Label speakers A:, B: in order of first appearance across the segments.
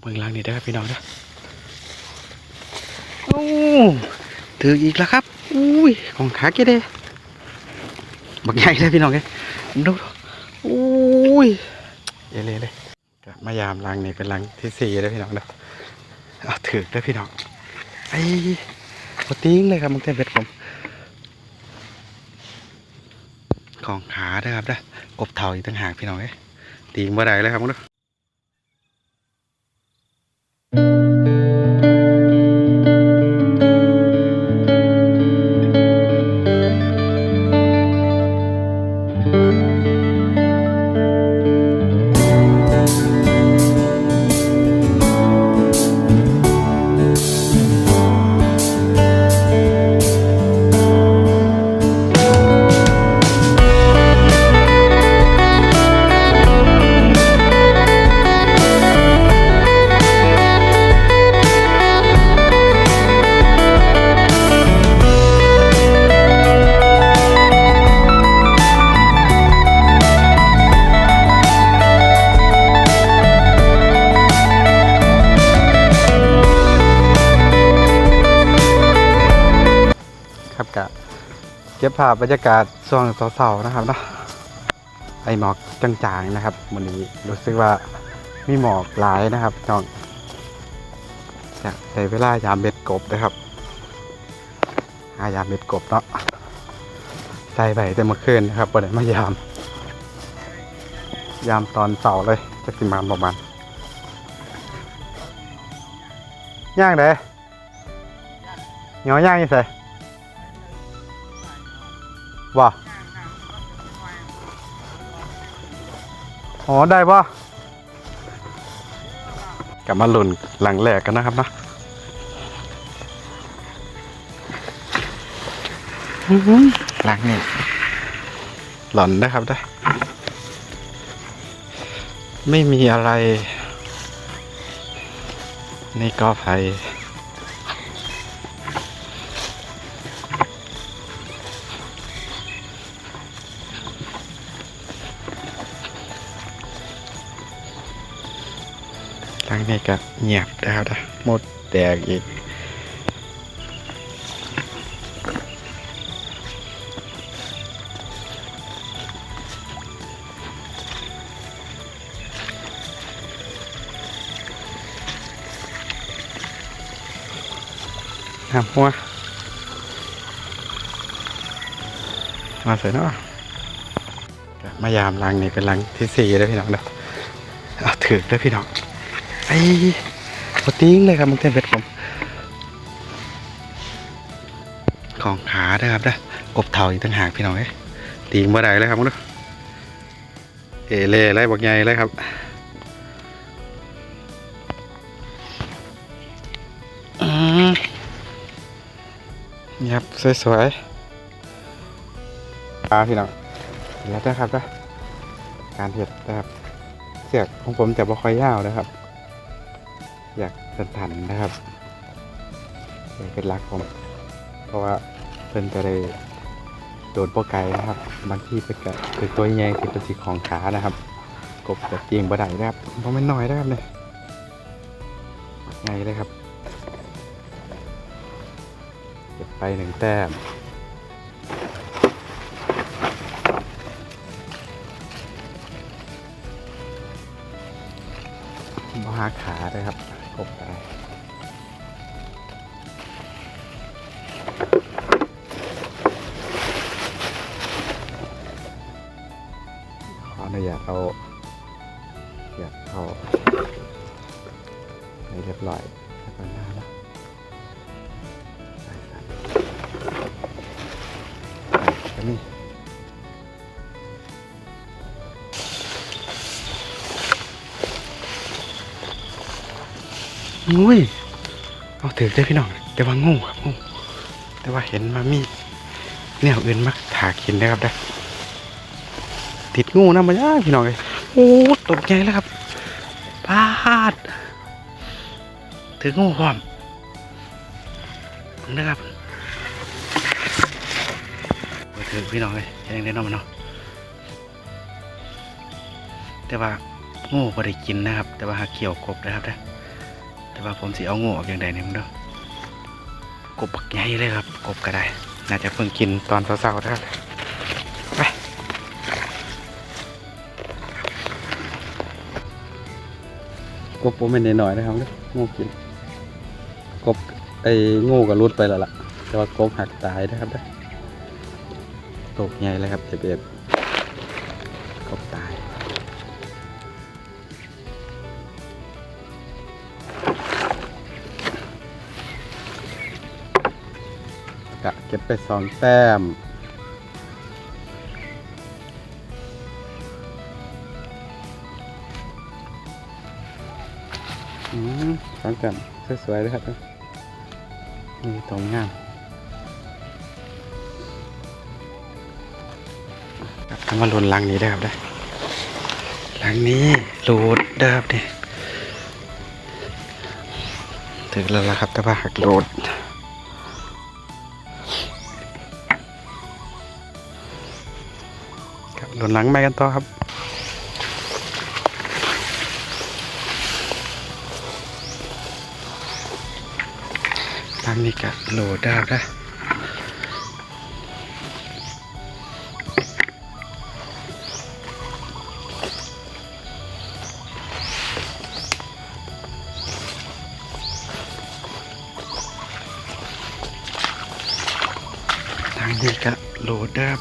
A: เบิ่งหลังนี่ได้ครับพี่น้องเด้อโอ้ถืออีกแล้วครับ อุ้ย ของขาเกเดบักใหญ่เลยพี่น้องเอ้ยดูอุ้ยเอเลยเลยมายามลังนี่เป็นลังที่สี่แล้วพี่น้องเด้อเอาถือได้อพี่น้องไอ้ปติ้งเลยครับมึงเต้นเป็ดผมของขาเด้ครับเด้อกบเถาอีกต่างหากพี่น้องเอ้ยตีงบ่ได้เลยครับมึงเด้ เก็บภาพบรรยากาศช่วงเสาๆนะครับเนาะไอหมอกจางๆนะครับวันนี้รู้สึกว่ามีหมอกหลายนะครับน้องจะใช้เวลายามเบ็ดกบนะครับหายามเบ็ดกบเนาะใส่ไปแต่เมื่อคืนนะครับประเดี๋ยวมายาม ยามตอนเสาเลยจะสิมาประมาณย่างเด้เหนียวย่างยังไง ว่าอ๋อได้ปะกลับมาหล่นหลังแหลกกันนะครับนะอื้อหือหลังนี่หล่อนนะครับได้ ไม่มีอะไร นี่ก็ไฟ ทางนี้ก็เงียบแล้วนะหมดแตกอีกน้ำหัวมาใส่เนาะก็มายามลังนี่เป็นลังที่สี่แล้วพี่น้องเด้อถือด้วยพี่น้อง ไอ้ปติ้งเลยครับมึงเต้นเป็ดผมของขาเด้ครับเด้อกบเถาอีกต่างหากพี่น้องเอ้ยตีงบ่ได้เลยครับมึงดูเอเล่ไรบักใหญ่เลยครับอืมนี่ครับสวยๆปลาพี่น้องเห็นแล้วนะครับนะการเห็ดนะครับเสือกของผมจะบ่ค่อยยาวนะครับ อยากสันทันนะครับเลยเป็นรักผมเพราะว่าเพิ่นจะได้โดนโปรไกลนะครับบางทีเป็นกะเป็นตัวใหญ่ที่เป็นสีของขานะครับ กบแบบเจียงบ่ได้นะครับเพราะมันน้อยนะครับเนี่ยไงเลยครับเก็บไปหนึ่งแต้มบ่หาขาเลยครับ กบอะไรขออนุญาตเอาอยากเข้าให้เรียบร้อยแล้วก็น้านะใส่ครับใส่ก็นี่ อุ้ยเอาถือได้พี่น้องแต่ว่างูครับงูแต่ว่าเห็นมามีแนวอื่นมาถากินนะครับได้ติดงูนะมาย่าพี่น้องเลยโอ้ตกใจแล้วครับพลาดถืองูพร้อมนะครับเปิดถือพี่น้องเลยยังได้น้องมันเนาะแต่ว่างูก็ได้กินนะครับ แต่ว่าหาเกี่ยวกบนะครับได้ แต่ว่าผมสิเอางูออกอย่างใดนี่มึงเด้อกบบักใหญ่เลยครับ กบก็ได้ น่าจะเพิ่งกินตอนเช้าๆนะครับไปกบผมเป็นหน่อยๆนะครับด้องูกิน กบไอ้งูก็รุดไปแล้วล่ะ แต่ว่ากบหักตายนะครับด้ตกใหญ่เลยครับเจ็บเอ็ด เก็บไปสองแต้ม อืมสองแต้มสวยๆเลยครับนี่ตรงงามทำมาล่นหลังนี้ได้ครับได้หลังนี้หลุดเด้ครับเนี่ยถึงแล้วละครับแต่ว่าหักหลุด หลนหลังไปกันต่อครับทางนี้ก็โหลดดาวได้ทางนี้ก็โหลดได้ครับ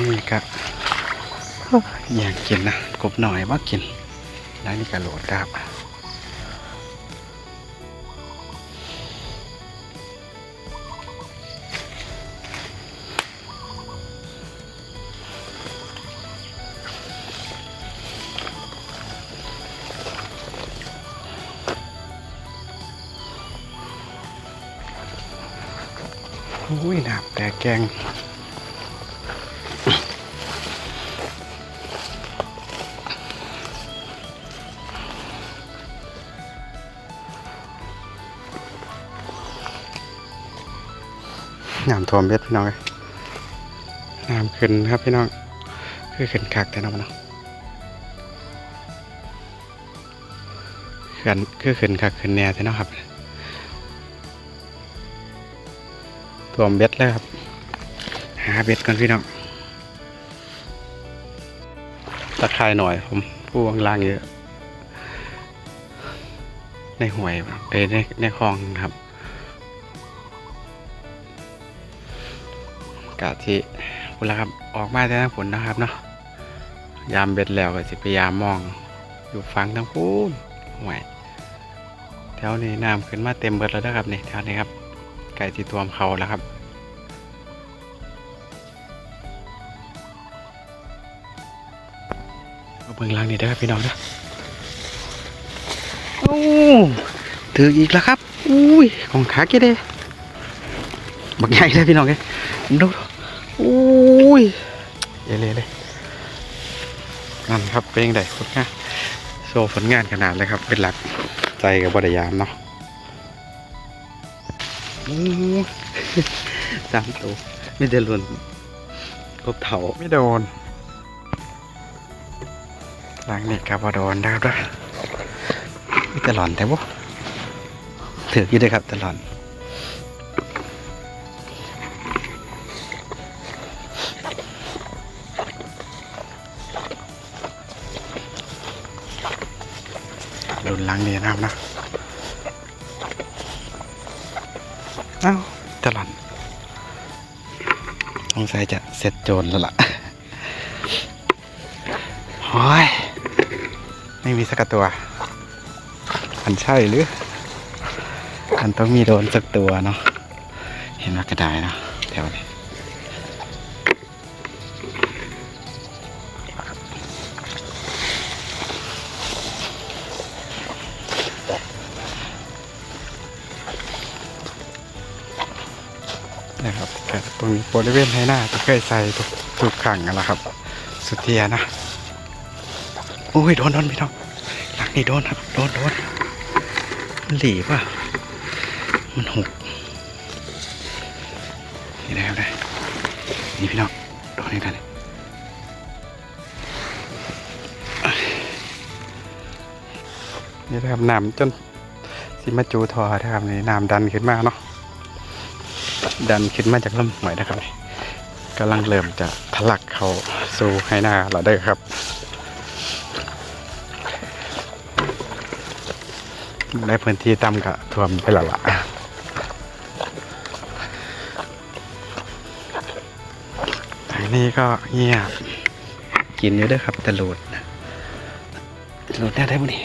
A: นี้ก็อยากกินนะกบหน่อยว่ากินแล้วนี่ก็โหลดครับอุ้ยนาบแต่แกง น้ำท่วมเบ็ดพี่น้องเอ้ยน้ำขึ้นครับพี่น้องคือขึ้นคักแต่น้องเนาะขึ้นคือขึ้นคักขึ้นแน่แต่เนาะครับท่วมเบ็ดแล้วครับ หาเบ็ดก่อนพี่น้องตะไคร่หน่อยผมผู้วางล่างเยอะในห่วยเอ้ในในคลองครับ กะที่พุนละครับออกมาแต่ทั้งผลนะครับเนาะยามเบ็ดแล้วก็สิพยายามมอง อยู่ฟังทั้งพูนห่วยแถวนี้น้ำขึ้นมาเต็มเบิดแล้วนะครับนี่แถวนี้ครับ ไก่ที่ตัวมเขาแล้วครับเอาเบิ่งล่างนี่ได้ครับพี่น้องเด้อโอ้ถืออีกแล้วครับ อุ้ยของขาเกเดบักใหญ่เลยพี่น้องเอ้ยดู อุ้ยเยเลยเลยนั่นครับเป็นยังไงผลงานโชว์ผลงานขนาดเลยครับ เป็นหลักใจกับบริยามเนาะอู้สามตัวไม่ได้ล่นกบเถาไม่โดน หลังนี่กับบโดนนะครับด้วยมีแต่หลอนแต่ว่ถืออยู่ด้วยครับตลอน รุนลังนี่นะครับนะเอ้าตลอดสงสัยจะเสร็จโจรแล้วล่ะโอ้ยไม่มีสักตัว อันใช่หรือ อันต้องมีโดนสักตัวเนาะ เห็นว่ากระดายเนาะแถวนี้ รงบริเวณให้หน้าก็เคยใส่ถูกถูกขังนั่นละครับ สุดเทียนะโอ้ยโดนโดนพี่น้องหลังนี่โดนครับโดนโดนมันหลีป่ะมันหกนี่นะครับได้นี่พี่น้องโดนนี่ได้นี่นะครับน้ำจนสิมาจูทอนะครับนี่น้ำดันขึ้นมาเนาะ ดันขึ้นมาจากลำห้วยนะครับกำลังเริ่มจะทะลักเข้าสู่ให้หน้าเราได้ครับ ในพื้นที่ต่ำก็ท่วมไปละละทางนี้ก็เงียบกินอยู่ด้วยครับต่โหลดโหลดได้ได้บุนี่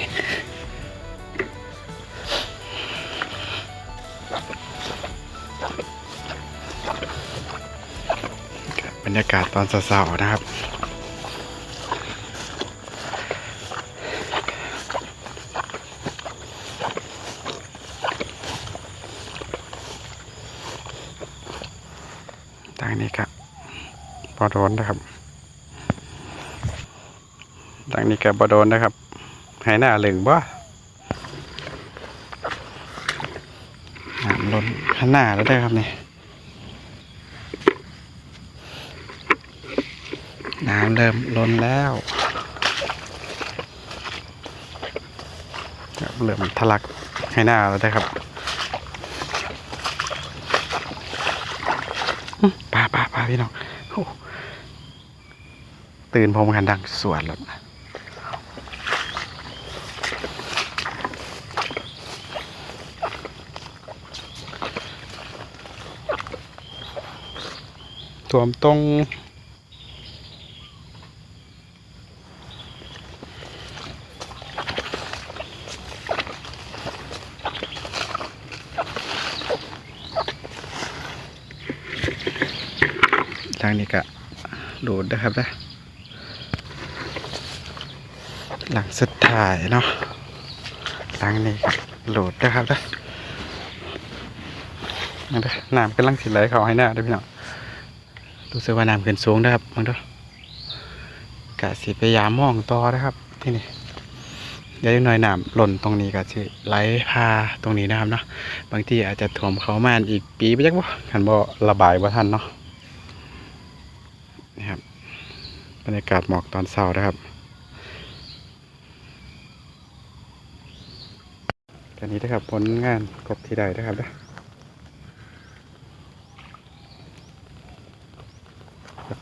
A: ยากาศตอนเช้าๆนะครับ ทางนี้ครับบอโดนนะครับ ทางนี้กับบอโดนนะครับหายหน้าเหลืองบ่น้ำล้นข้างหน้าแล้วได้ครับเนี่ย น้ำเริ่มล้นแล้วเริ่มทะลักให้หน้าแล้วได้ครับปลาปลาปลาพี่น้องตื่นพร้อมกันดังสวดแล้วถ่วมตรงทางนี้ก็โดดนะครับนะหลังสุดท้ายเนาะทางนี้ก็โหลดนะครับนะนั่นเด้อน้ำกำลังสิไหลเข้าให้หน้าด้วยพี่น้องรู้สึกว่าน้ำขึ้นสูงนะครับมองดูกะสิพยายามมองต่อนะครับที่นี่เดี๋ยวหน่อยน้ำหล่นตรงนี้ก็สิไหลพาตรงนี้นะครับเนาะบางทีอาจจะถ่วมเขามาอีกปีไปจักบ่ขันบ่ระบายบ่ทันเนาะ นี่ครับบรรยากาศหมอกตอนเช้านะครับกันนี้นะครับผลงานกบที่ใดนะครับนะ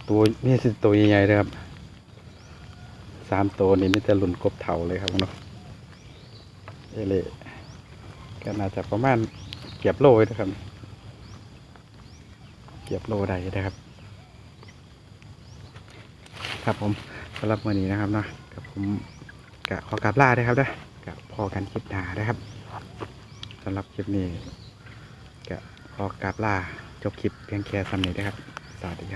A: ตัวนี่สิตัวใหญ่ๆเลยครับสามตัวนี้นี่จะหลุนกบเถาเลยครับเนาะเอเล่ก็น่าจะประมาณเกียบโลเลยนะครับ เกียบโลใดนะครับ ครับผมสำหรับวันนี้นะครับเนาะกับผมกะขอกลับลาด้วยครับด้อกับพอกันคลิปหนานะครับสำหรับคลิปนี้กะขอกลับลาจบคลิปเพียงแค่สำเนีนะครับสวัสดีครับ